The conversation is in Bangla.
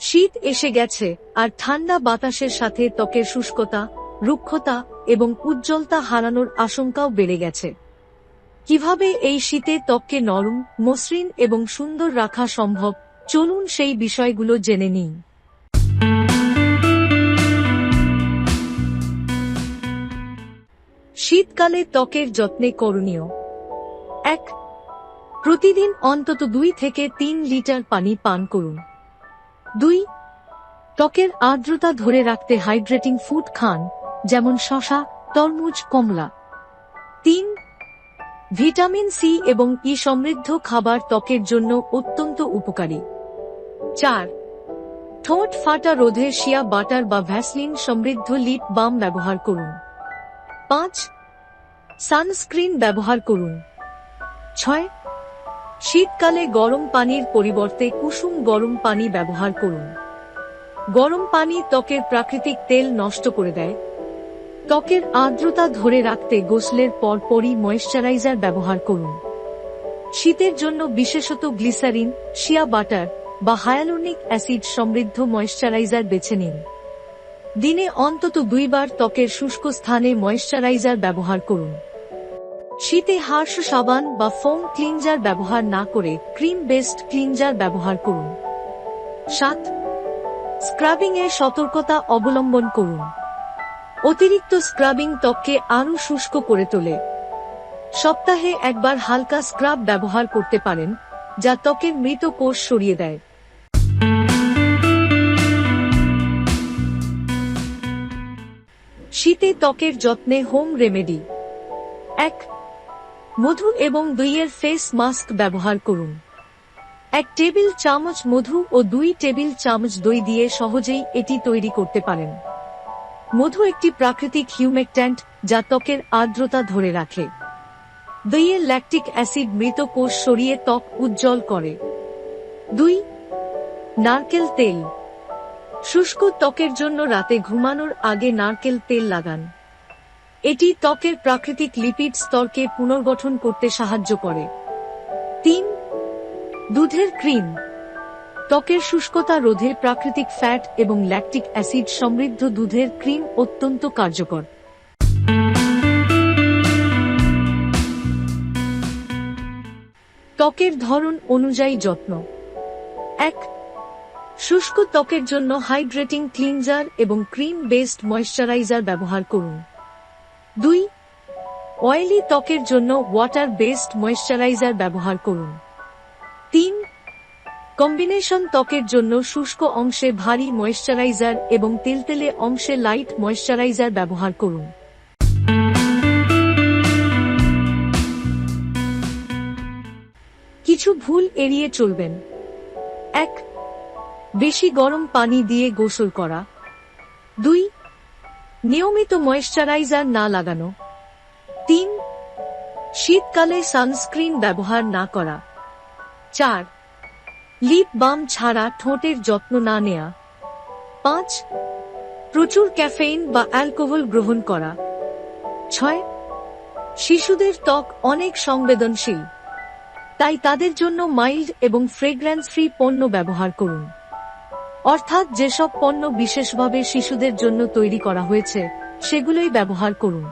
শীত এসে গেছে, আর ঠান্ডা বাতাসের সাথে ত্বকের শুষ্কতা, রুক্ষতা এবং উজ্জ্বলতা হারানোর আশঙ্কাও বেড়ে গেছে। কীভাবে এই শীতে ত্বককে নরম, মসৃণ এবং সুন্দর রাখা সম্ভব, চলুন সেই বিষয়গুলো জেনে নিন শীতকালে ত্বকের যত্নে করণীয়। এক, প্রতিদিন অন্তত দুই থেকে তিন লিটার পানি পান করুন। দুই, ত্বকের আর্দ্রতা ধরে রাখতে হাইড্রেটিং ফুড খান, যেমন শশা, তরমুজ, কমলা। তিন, ভিটামিন সি এবং ই সমৃদ্ধ খাবার ত্বকের জন্য অত্যন্ত উপকারী। চার, ঠোঁট ফাটা রোধে শিয়া বাটার বা ভ্যাসলিন সমৃদ্ধ লিপ বাম ব্যবহার করুন। পাঁচ সানস্ক্রিন ব্যবহার করুন। ছয়, শীতকালে গরম পানির পরিবর্তে কুসুম গরম পানি ব্যবহার করুন। গরম পানি ত্বকের প্রাকৃতিক তেল নষ্ট করে দেয়। ত্বকের আর্দ্রতা ধরে রাখতে গোসলের পরপরই ময়েশ্চারাইজার ব্যবহার করুন। শীতের জন্য বিশেষত গ্লিসারিন, শিয়া বাটার বা হায়ালুনিক অ্যাসিড সমৃদ্ধ ময়েশ্চারাইজার বেছে নিন। দিনে অন্তত দুইবার ত্বকের শুষ্ক স্থানে ময়েশ্চারাইজার ব্যবহার করুন। শীতে হার্শ সাবান বা ফোম ক্লিনজার ব্যবহার না করে ক্রিম বেসড ক্লিনজার ব্যবহার করুন। সাত স্ক্রাবিং এ সতর্কতা অবলম্বন করুন। অতিরিক্ত স্ক্রাবিং ত্বককে আরও শুষ্ক করে তোলে। সপ্তাহে একবার হালকা স্ক্রাব ব্যবহার করতে পারেন, যা ত্বকের মৃত কোষ সরিয়ে দেয়। শীতে ত্বকের যত্নে হোম রেমেডি। এক মধু এবং দইয়ের ফেস মাস্ক ব্যবহার করুন। এক টেবিল চামচ মধু ও দুই টেবিল চামচ দই দিয়ে সহজেই এটি তৈরি করতে পারেন। মধু একটি প্রাকৃতিক হিউমেকট্যান্ট যা ত্বকের আর্দ্রতা ধরে রাখে। দইয়ের ল্যাকটিক অ্যাসিড মৃত কোষ সরিয়ে ত্বক উজ্জ্বল করে। দুই, নারকেল তেল। শুষ্ক ত্বকের জন্য রাতে ঘুমানোর আগে নারকেল তেল লাগান। এটি ত্বকের প্রাকৃতিক লিপিড স্তরকে পুনর্গঠন করতে সাহায্য করে। তিন, দুধের ক্রিম। ত্বকের শুষ্কতা রোধে প্রাকৃতিক ফ্যাট এবং ল্যাকটিক অ্যাসিড সমৃদ্ধ দুধের ক্রিম অত্যন্ত কার্যকর। ত্বকের ধরন অনুযায়ী যত্ন। এক, শুষ্ক ত্বকের জন্য হাইড্রেটিং ক্লিনজার এবং ক্রিম বেসড ময়শ্চারাইজার ব্যবহার করুন। দুই অয়েলি ত্বকের জন্য ওয়াটার বেসড ময়শ্চারাইজার ব্যবহার করুন। তিন কম্বিনেশন ত্বকের জন্য শুষ্ক অংশে ভারী ময়শ্চারাইজার এবং তেলতেলে অংশে লাইট ময়শ্চারাইজার ব্যবহার করুন। কিছু ভুল এড়িয়ে চলবেন। এক, বেশি গরম পানি দিয়ে গোসল করা। দুই নিয়মিত ময়েশ্চারাইজার না লাগানো। তিন, শীতকালে সানস্ক্রিন ব্যবহার না করা। চার লিপ বাম ছাড়া ঠোঁটের যত্ন না নেয়া। পাঁচ, প্রচুর ক্যাফেইন বা অ্যালকোহল গ্রহণ করা। ছয়, শিশুদের ত্বক অনেক সংবেদনশীল। তাই তাদের জন্য মাইল্ড এবং ফ্রেগ্র্যান্স ফ্রি পণ্য ব্যবহার করুন। অর্থাৎ যেসব পণ্য বিশেষভাবে শিশুদের জন্য তৈরি করা হয়েছে সেগুলোই ব্যবহার করুন।